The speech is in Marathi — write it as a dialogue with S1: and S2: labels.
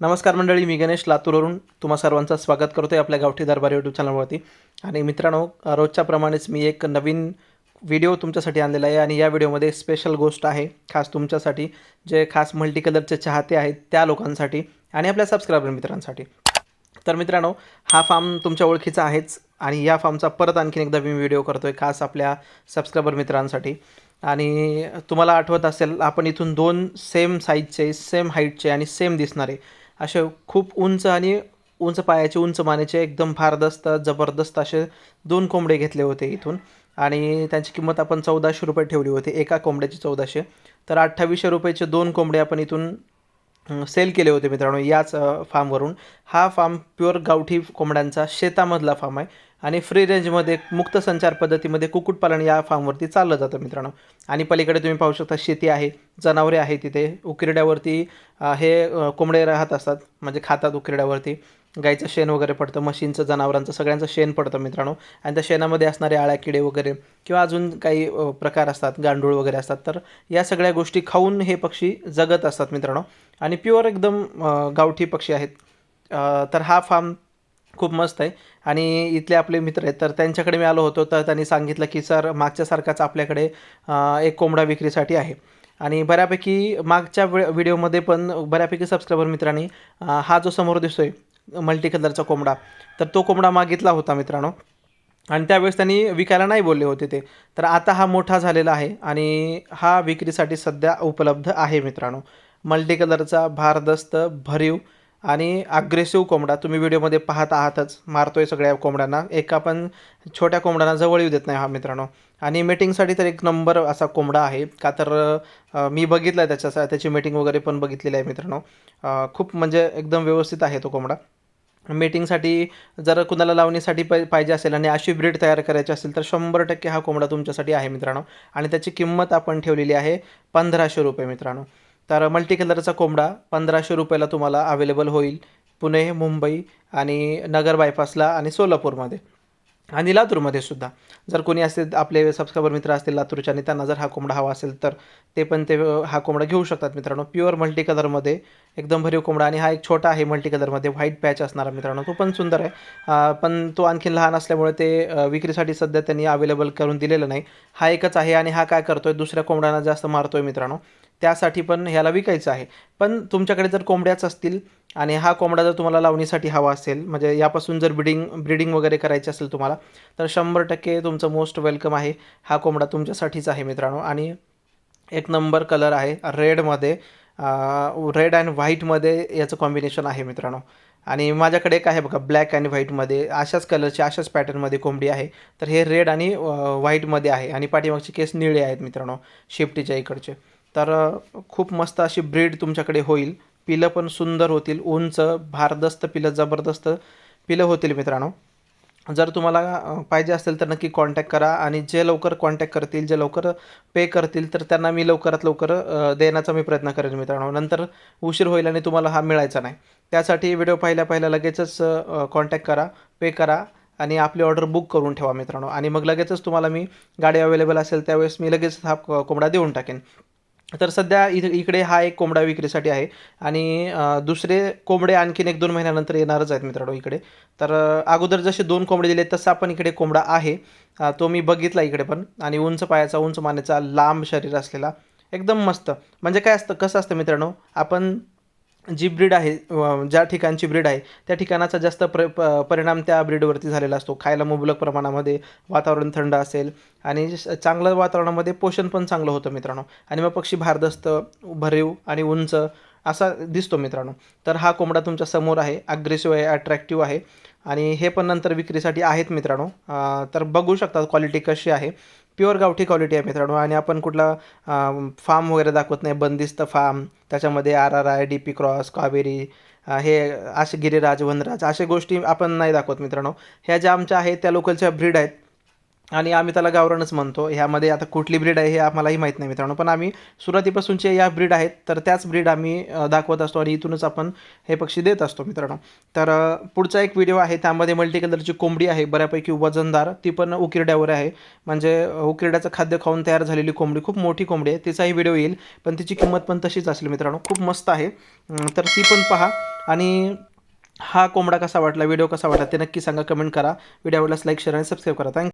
S1: नमस्कार मंडळी मी गणेश लातूरवरून. तुम्हा सर्वांचं स्वागत करतो आहे आपल्या गावठी दरबार यूट्यूब चॅनलवरती. आणि मित्रांनो रोजच्याप्रमाणेच मी एक नवीन व्हिडिओ तुमच्यासाठी आणलेला आहे आणि या व्हिडिओमध्ये स्पेशल गोष्ट आहे खास तुमच्यासाठी जे खास मल्टी कलरचे चाहते आहेत त्या लोकांसाठी आणि आपल्या सबस्क्रायबर मित्रांसाठी. तर मित्रांनो हा फार्म तुमच्या ओळखीचा आहेच आणि या फार्मचा परत आणखीन एकदा मी व्हिडिओ करतो आहे खास आपल्या सबस्क्रायबर मित्रांसाठी. आणि तुम्हाला आठवत असेल आपण इथून दोन सेम साईजचे सेम हाईटचे आणि सेम दिसणारे असे खूप उंच आणि उंच पायाचे उंच मानेचे एकदम भारदस्त जबरदस्त असे दोन कोंबडे घेतले होते इथून. आणि त्यांची किंमत आपण चौदाशे रुपये ठेवली होती. एका कोंबड्याची चौदाशे. तर अठ्ठावीसशे रुपयाचे दोन कोंबडे आपण इथून सेल केले होते मित्रांनो याच फार्मवरून हा फार्म प्युअर गावठी कोंबड्यांचा शेतामधला फार्म आहे. आणि फ्री रेंजमध्ये मुक्त संचार पद्धतीमध्ये कुक्कुटपालन या फार्मवरती चाललं जातं मित्रांनो. आणि पलीकडे तुम्ही पाहू शकता शेती आहे जनावरे आहे तिथे. उकिरड्यावरती हे कोंबडे राहत असतात म्हणजे खातात उकिरड्यावरती. गाईचं शेण वगैरे पडतं म्हशींचं जनावरांचं सगळ्यांचं शेण पडतं मित्रांनो. आणि त्या शेणामध्ये असणारे आळ्या किडे वगैरे किंवा अजून काही प्रकार असतात गांडूळ वगैरे असतात तर या सगळ्या गोष्टी खाऊन हे पक्षी जगत असतात मित्रांनो. आणि प्युअर एकदम गावठी पक्षी आहेत. तर हा फार्म खूप मस्त आहे. आणि इथले आपले मित्र आहेत तर त्यांच्याकडे मी आलो होतो तर त्यांनी सांगितलं की सर मागच्यासारखाच आपल्याकडे एक कोंबडा विक्रीसाठी आहे. आणि बऱ्यापैकी मागच्या वे व्हिडिओमध्ये पण बऱ्यापैकी सबस्क्रायबर मित्रांनी हा जो समोर दिसतोय मल्टी कलरचा कोंबडा तर तो कोंबडा मागितला होता मित्रांनो. आणि त्यावेळेस त्यांनी विकायला नाही बोलले होते ते. तर आता हा मोठा झालेला आहे आणि हा विक्रीसाठी सध्या उपलब्ध आहे मित्रांनो. मल्टी कलरचा भारदस्त भरीव आणि अग्रेसिव्ह कोंबडा तुम्ही व्हिडिओमध्ये पाहत आहातच मारतोय सगळ्या कोंबड्यांना. एका पण छोट्या कोंबड्यांना जवळ येऊ देत नाही हा मित्रांनो. आणि मीटिंगसाठी तर एक नंबर असा कोंबडा आहे का तर मी बघितला आहे त्याच्या त्याची मीटिंग वगैरे पण बघितलेली आहे मित्रांनो. खूप म्हणजे एकदम व्यवस्थित आहे तो कोंबडा. मीटिंगसाठी जर कुणाला लावणीसाठी पाहि पाहिजे असेल आणि अशी ब्रीड तयार करायची असेल तर शंभर टक्के हा कोंबडा तुमच्यासाठी आहे मित्रांनो. आणि त्याची किंमत आपण ठेवलेली आहे पंधराशे रुपये मित्रांनो. तर मल्टी कलरचा कोंबडा पंधराशे रुपयाला तुम्हाला अवेलेबल होईल. पुणे मुंबई आणि नगर बायपासला आणि सोलापूरमध्ये आणि लातूरमध्ये सुद्धा. जर कोणी असेल आपले सबस्क्रायबर मित्र असतील लातूरचे आणि त्यांना जर हा कोंबडा हवा असेल तर ते पण ते हा कोंबडा घेऊ शकतात मित्रांनो. प्युअर मल्टी कलरमध्ये एकदम भरीव कोंबडा आणि हा एक छोटा आहे मल्टी कलरमध्ये व्हाईट पॅच असणारा मित्रांनो. तो पण सुंदर आहे. पण तो आणखीन लहान असल्यामुळे ते विक्रीसाठी सध्या त्यांनी अवेलेबल करून दिलेलं नाही. हा एकच आहे आणि हा काय करतो आहे दुसऱ्या कोंबड्यांना जास्त मारतो आहे मित्रांनो. त्यासाठी पण ह्याला विकायचं आहे. पण तुमच्याकडे जर कोंबड्याच असतील आणि हा कोंबडा जर तुम्हाला लावणीसाठी हवा असेल म्हणजे यापासून जर ब्रिडिंग ब्रिडिंग वगैरे करायची असेल तुम्हाला तर शंभर टक्के तुमचं मोस्ट वेलकम आहे. हा कोंबडा तुमच्यासाठीच आहे मित्रांनो. आणि एक नंबर कलर आहे रेडमध्ये रेड अँड व्हाईटमध्ये याचं कॉम्बिनेशन आहे मित्रांनो. आणि माझ्याकडे एक आहे बघा ब्लॅक आणि व्हाईटमध्ये अशाच कलरची अशाच पॅटर्नमध्ये कोंबडी आहे. तर हे रेड आणि व्हाईटमध्ये आहे. आणि पाठीमागचे केस निळे आहेत मित्रांनो शेफ्टीच्या इकडचे. तर खूप मस्त अशी ब्रीड तुमच्याकडे होईल. पिलं पण सुंदर होतील. उंच भारदस्त पिलं जबरदस्त पिलं होतील मित्रांनो. जर तुम्हाला पाहिजे असेल तर नक्की कॉन्टॅक्ट करा आणि जे लवकर कॉन्टॅक्ट करतील जे लवकर पे करतील तर त्यांना मी लवकरात लवकर देण्याचा मी प्रयत्न करेन मित्रांनो. नंतर उशीर होईल आणि तुम्हाला हा मिळायचा नाही. त्यासाठी व्हिडिओ पाहिल्या पाहिल्या लगेचच कॉन्टॅक्ट करा पे करा आणि आपली ऑर्डर बुक करून ठेवा मित्रांनो. आणि मग लगेचच तुम्हाला मी गाडी अवेलेबल असेल त्यावेळेस मी लगेच हा कोंबडा देऊन टाकेन. तर सध्या इथे इकडे हा एक कोंबडा विक्रीसाठी आहे. आणि दुसरे कोंबडे आणखीन एक दोन महिन्यानंतर येणारच आहेत मित्रांनो इकडे. तर अगोदर जसे दोन कोंबडे दिले तसा पण इकडे कोंबडा आहे. तो मी बघितला इकडे पण. आणि उंच पायाचा उंच मानेचा लांब शरीर असलेला एकदम मस्त. म्हणजे काय असतं कसं असतं मित्रांनो आपण जी ब्रीड आहे ज्या ठिकाणची ब्रीड आहे त्या ठिकाणाचा जास्त प्र प परिणाम त्या ब्रीडवरती झालेला असतो. खायला मुबलक प्रमाणामध्ये वातावरण थंड असेल आणि चांगलं वातावरणामध्ये पोषण पण चांगलं होतं मित्रांनो. आणि मग पक्षी भारदस्त भरीव आणि उंच असा दिसतो मित्रांनो. तर हा कोंबडा तुमच्यासमोर आहे अग्रेसिव्ह आहे अट्रॅक्टिव्ह आहे. आणि हे पण नंतर विक्रीसाठी आहेत मित्रांनो. तर बघू शकता क्वालिटी कशी आहे. प्युअर गावठी क्वालिटी आहे मित्रांनो. आणि आपण कुठला फार्म वगैरे दाखवत नाही बंदिस्त फार्म त्याच्यामध्ये R R I D P cross Kaveri हे असे गिरिराज वनराज अशा गोष्टी आपण नाही दाखवत मित्रांनो. ह्या ज्या आमच्या आहेत त्या लोकलच्या ब्रीड आहेत. आणि आम्ही त्याला गावरानच म्हणतो. ह्यामध्ये आता कुठली ब्रीड आहे हे आम्हालाही माहीत नाही मित्रांनो. पण आम्ही सुरुवातीपासूनचे या ब्रीड आहेत तर त्याच ब्रीड आम्ही दाखवत असतो आणि इथूनच आपण हे पक्षी देत असतो मित्रांनो. तर पुढचा एक व्हिडिओ आहे त्यामध्ये मल्टी कलरची कोंबडी आहे बऱ्यापैकी वजनदार. ती पण उकिरड्यावर आहे. म्हणजे उकिरड्याचं खाद्य खाऊन तयार झालेली कोंबडी खूप मोठी कोंबडी आहे. तिचाही व्हिडिओ येईल पण तिची किंमत पण तशीच असेल मित्रांनो. खूप मस्त आहे. तर ती पण पहा. आणि हा कोंबडा कसा वाटला व्हिडिओ कसा वाटला ते नक्की सांगा कमेंट करा. व्हिडिओ आवडल्यास लाईक शेअर आणि सबस्क्राईब करा. Thank you